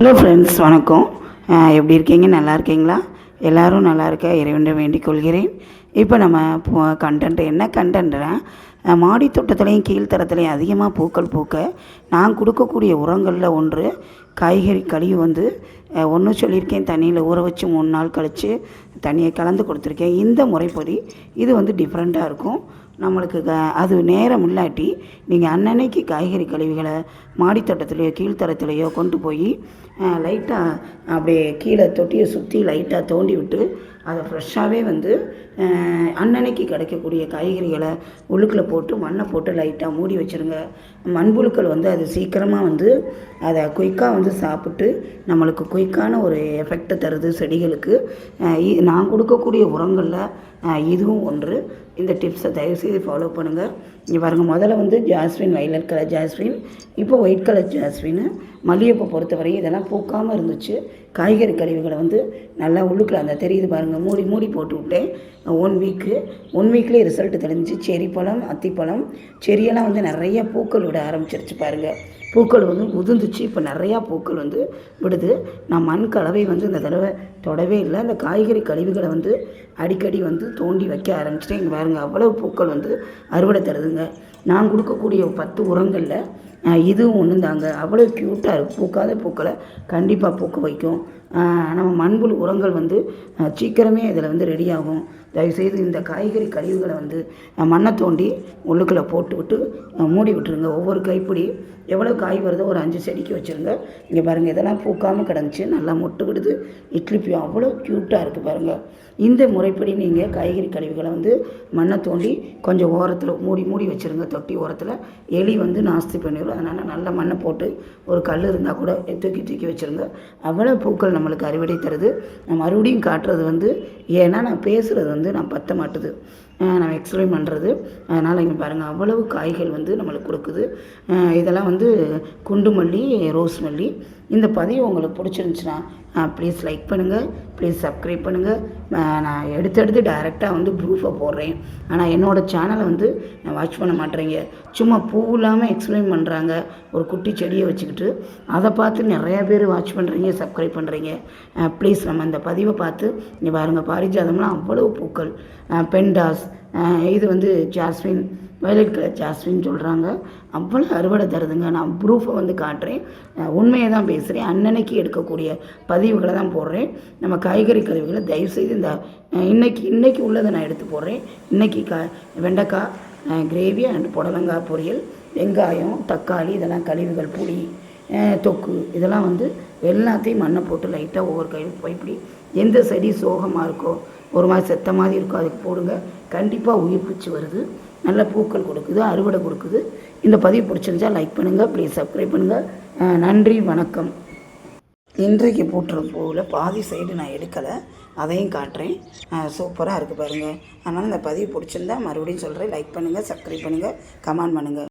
Hello friends வணக்கம். எப்படி இருக்கீங்க? நல்லா இருக்கீங்களா? எல்லாரும் நல்லா இருக்க இறைவனை வேண்டிக் கொள்கிறேன். இப்போ நம்ம கண்டென்ட் என்ன கண்டென்ட்னா மாடி தோட்டத்துலேயும் கீழ்த்தரத்துலேயும் அதிகமாக பூக்கள் பூக்க நான் கொடுக்கக்கூடிய உரங்களில் ஒன்று காய்கறி கழிவு வந்து ஒன்று சொல்லியிருக்கேன் தண்ணியில் ஊற வச்சு மூணு நாள் கழித்து தண்ணியை கலந்து கொடுத்துருக்கேன். இந்த முறைப்படி இது வந்து டிஃப்ரெண்ட்டாக இருக்கும். நம்மளுக்கு க அது நேரம் இல்லாட்டி நீங்கள் அன்னன்னைக்கு காய்கறி கழிவுகளை மாடித்தோட்டத்துலேயோ கீழ்த்தரத்துலேயோ கொண்டு போய் லைட்டாக அப்படியே கீழே தொட்டியை சுற்றி லைட்டாக தோண்டி விட்டு அதை ஃப்ரெஷ்ஷாகவே வந்து அன்னன்னைக்கு கிடைக்கக்கூடிய காய்கறிகளை உள்ளுக்குள்ளே போட்டு மண்ணை போட்டு லைட்டாக மூடி வச்சுருங்க. மண்புழுக்கள் வந்து அது சீக்கிரமாக வந்து அதை குயிக்காக வந்து சாப்பிட்டு நம்மளுக்கு குயிக்கான ஒரு எஃபெக்டை தருது செடிகளுக்கு. நான் கொடுக்கக்கூடிய உரங்களில் இதுவும் ஒன்று. இந்த டிப்ஸை தயவுசெய்து ஃபாலோ பண்ணுங்கள் இங்கே பாருங்க முதல்ல வந்து ஜாஸ்மின் வைலட் கலர் ஜாஸ்மின் இப்போ ஒயிட் கலர் ஜாஸ்மின் மல்லிகைப்பூ பொறுத்தவரையும் இதெல்லாம் பூக்காமல் இருந்துச்சு. காய்கறி கழிவுகளை வந்து நல்லா உள்ளுக்குள்ள அந்த தெரியுது பாருங்கள் மூடி மூடி போட்டு விட்டேன். ஒன் வீக்கு ஒன் வீக்லேயே ரிசல்ட்டு தெரிஞ்சு செரி பழம் அத்திப்பழம் செரியெல்லாம் வந்து நிறைய பூக்கள் விட ஆரம்பிச்சிருச்சு பாருங்கள் பூக்கள் வந்து உதிர்ந்துச்சு. இப்போ நிறையா பூக்கள் வந்து விடுது. நான் மண் கலவை வந்து இந்த தடவை தொடவே இல்லை. அந்த காய்கறி கழிவுகளை வந்து அடிக்கடி வந்து தோண்டி வைக்க ஆரம்பிச்சிட்டேன். இங்கே பாருங்கள் அவ்வளவு பூக்கள் வந்து அறுவடை தருதுங்க. நான் கொடுக்கக்கூடிய பத்து உரங்களில் இதுவும் ஒன்று தாங்க அவ்வளோ க்யூட்டாக இருக்கும் பூக்காத பூக்களை கண்டிப்பாக பூக்க வைக்கும். நம்ம மண்புழு உரங்கள் வந்து சீக்கிரமே இதில் வந்து ரெடி ஆகும். தயவுசெய்து இந்த காய்கறி கழிவுகளை வந்து மண்ணை தோண்டி உள்ளுக்குள்ளே போட்டு விட்டு மூடி விட்டுருங்க. ஒவ்வொரு கைப்பிடி எவ்வளோ காய் வருதோ ஒரு அஞ்சு செடிக்கு வச்சுருங்க. இங்கே பாருங்கள் இதெல்லாம் பூக்காமல் கிடந்துச்சு. நல்லா மொட்டு விடுது. இட்லி பியும் அவ்வளோ க்யூட்டாக இருக்குது பாருங்கள் இந்த முறைப்படி நீங்கள் காய்கறி கழிவுகளை வந்து மண்ணை தோண்டி கொஞ்சம் ஓரத்தில் மூடி மூடி வச்சுருங்க. தொட்டி ஓரத்தில் எலி வந்து நாஸ்தி பண்ணிடும் அதனால் நல்ல மண்ணை போட்டு ஒரு கல் இருந்தால் கூட தூக்கி தூக்கி வச்சுருங்க. அவ்வளோ பூக்கள் நம்மளுக்கு அறுவடை தருது. நான் மறுபடியும் காட்டுறது வந்து ஏன்னா நான் பேசுகிறது வந்து நான் பத்த மாட்டுது. நம்ம நான் எக்ஸ்பிளைன் பண்ணுறது அதனால் இங்கே பாருங்கள் அவ்வளவு காய்கள் வந்து நம்மளுக்கு கொடுக்குது. இதெல்லாம் வந்து குண்டு மல்லி ரோஸ் மல்லி இந்த பதிவு உங்களுக்கு பிடிச்சிருந்துச்சுன்னா ப்ளீஸ் லைக் பண்ணுங்கள் ப்ளீஸ் சப்ஸ்கிரைப் பண்ணுங்கள் நான் எடுத்தெடுத்து டைரெக்டாக வந்து ப்ரூஃபை போடுறேன். ஆனால் என்னோடய சேனலை வந்து வாட்ச் பண்ண மாட்டேறீங்க. சும்மா பூ இல்லாமல் எக்ஸ்பிளைன் பண்ணுறாங்க ஒரு குட்டி செடியை வச்சுக்கிட்டு அதை பார்த்து நிறையா பேர் வாட்ச் பண்ணுறீங்க சப்ஸ்கிரைப் பண்ணுறீங்க ப்ளீஸ் நம்ம இந்த பதிவை பார்த்து இங்கே பாருங்கள் பாரிஜாதம்லாம் அவ்வளவு பூக்கள். பெண்டாஸ் இது வந்து ஜாஸ்மின் வயலட் கலர் ஜாஸ்மின் சொல்கிறாங்க அவ்வளோ அறுவடை தருதுங்க. நான் ப்ரூஃபை வந்து காட்டுறேன். உண்மையை தான் பேசுகிறேன் அன்னன்னைக்கு எடுக்கக்கூடிய பதிவுகளை தான் போடுறேன். நம்ம காய்கறி கழிவுகளை தயவுசெய்து இந்த இன்றைக்கி இன்னைக்கு உள்ளதை நான் எடுத்து போடுறேன். இன்றைக்கி கா வெண்டைக்காய் கிரேவி அண்ட் புடலங்காய் பொரியல் வெங்காயம் தக்காளி இதெல்லாம் கழிவுகள் புளி தொக்கு இதெல்லாம் வந்து எல்லாத்தையும் மண்ணை போட்டு லைட்டாக ஒவ்வொரு கை இப்படி எந்த செடி சோகமாக இருக்கோ ஒரு மாதிரி செத்த மாதிரி இருக்கோ அதுக்கு போடுங்க. கண்டிப்பாக உயிர் பிடிச்சி வருது. நல்ல பூக்கள் கொடுக்குது அறுவடை கொடுக்குது. இந்த பதிவு பிடிச்சிருந்தா லைக் பண்ணுங்கள் ப்ளீஸ் சப்ஸ்கிரைப் பண்ணுங்கள் நன்றி வணக்கம். இன்றைக்கு பூட்டுற பூவில் பாதி சைடு நான் எடுக்கலை அதையும் காட்டுறேன். சூப்பராக இருக்குது பாருங்கள் அதனால் இந்த பதிவு பிடிச்சிருந்தா மறுபடியும் சொல்கிறேன் லைக் பண்ணுங்கள் சப்ஸ்கிரைப் பண்ணுங்கள் கமெண்ட் பண்ணுங்கள்